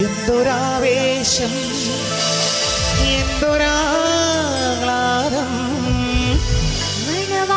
എന്തൊരാവേശം എന്തൊരാഹ്ലാദം. മണവാട്ടിപ്പെണ്ണിന്റെ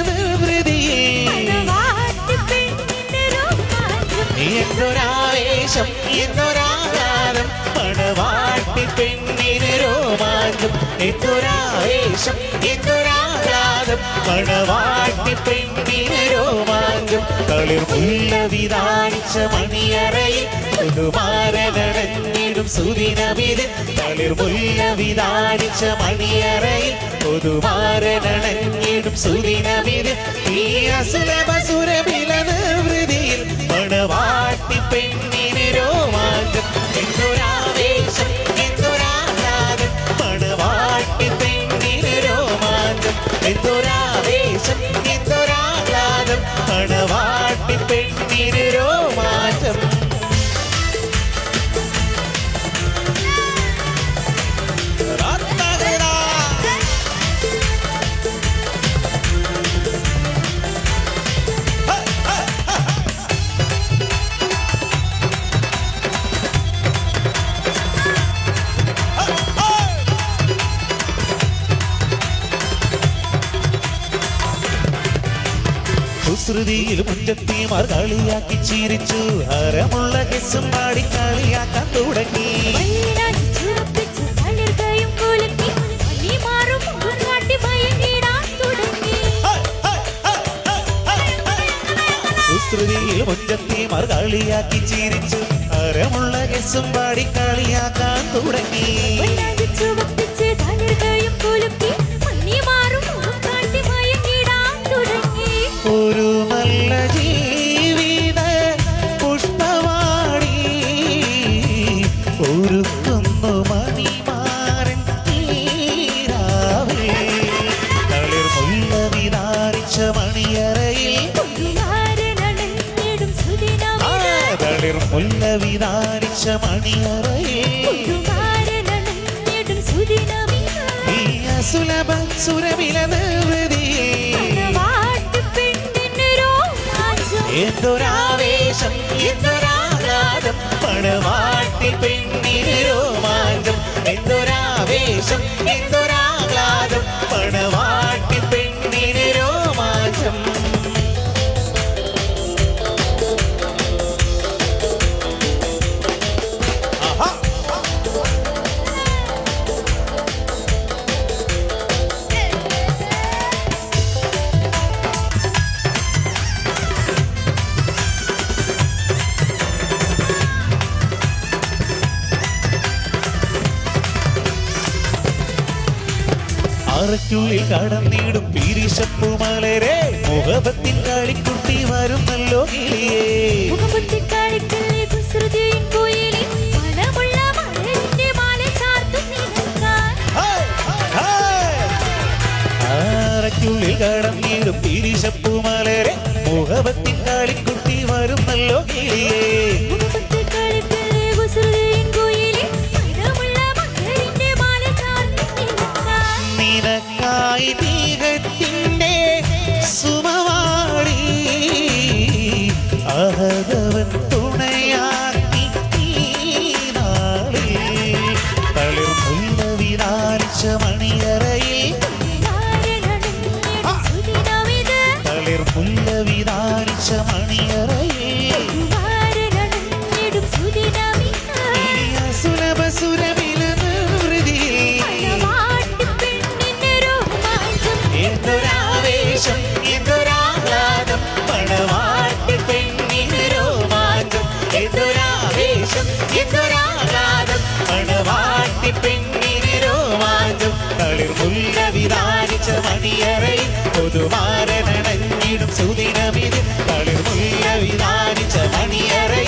എന്തൊരാവേശം എന്തൊരാഹ്ലാദം പണവാട്ടി പെണ്ണിന് രോമാഞ്ചം. എന്തൊരാവേശം എന്തൊരാഹ്ലാദം പണവാട്ടി പെണ്ണിന് രോമാഞ്ചം. കളിർ മുല്ല വിധാനിച്ച മണിയറയിൽ പുതുമാരനടഞ്ഞിടും സുദിനമിത്. കളിർ മുല്ല വിധാനിച്ച മണിയറയിൽ പുതുമാരനടഞ്ഞിടും സുദിനമിത്. ഈ അസുരമസുരമിലത് പെണ്ണിന് രോമാഞ്ചം എന്തൊരാവേശം എന്തൊരാഹ്ലാദം മണവാട്ടി പെണ്ണിന് രോമാഞ്ചം എന്തൊരാവേശം എന്തൊരാഹ്ലാദം മണവാട്ടി പെണ്ണിന് കുസൃതിയിൽ മുറ്റത്തിമാർ കളിയാക്കി ചിരിച്ചു. ഹരമുള്ള കെസ്സും പാടി കളിയാക്കാൻ തുടങ്ങി. കുസൃതിയിൽ മുറ്റത്തിമാർ കളിയാക്കി ചിരിച്ചു. ഹരമുള്ള കെസ്സും പാടി കളിയാക്കാൻ തുടങ്ങി. ചുവപ്പിച്ച് തളിർകയും കുലുക്കി. തളിർ മുല്ല വിതാരിച്ച. എന്തൊരാവേശം എന്തൊരാഹ്ലാദം. പണവാട്ടി പെണ്ണിന് രോമാഞ്ചം. എന്തൊരാവേശം എന്തൊരാഹ്ലാദം അറയ്ക്കുള്ളിൽ കടന്നിടും പിരിശപ്പുമലരെ മുഖപത്തിൻ കാളിക്കുട്ടി വരുന്നല്ലോ കിളിയേ. മലരിന്റെ മാല ചാർത്തും നിനക്കാൻ. അറയ്ക്കുള്ളിൽ കടന്നിടും പിരിശപ്പുമലരെ മുഖപത്തിൻ കളിക്കുട്ടി വരുന്നല്ലോ കിളിയേ. സംസാരിച്ച മണിയറയേ. സുലഭ സുരമില എന്തൊരാവേശം എന്തൊരാഹ്ലാദം. പണവാട്ടി പെണ്ണിന് രോമാഞ്ചം. എന്തൊരാവേശം എന്തൊരാഹ്ലാദം. പണവാട്ടി പെണ്ണിന് രോമാഞ്ചം. തളിർമുല്ല വിതാരിച്ച മണിയറയിൽ പൊതുമാരനട ஆடிடும் சுதிரமிது தளிர் முல்ல விதாரிச்ச மணியறை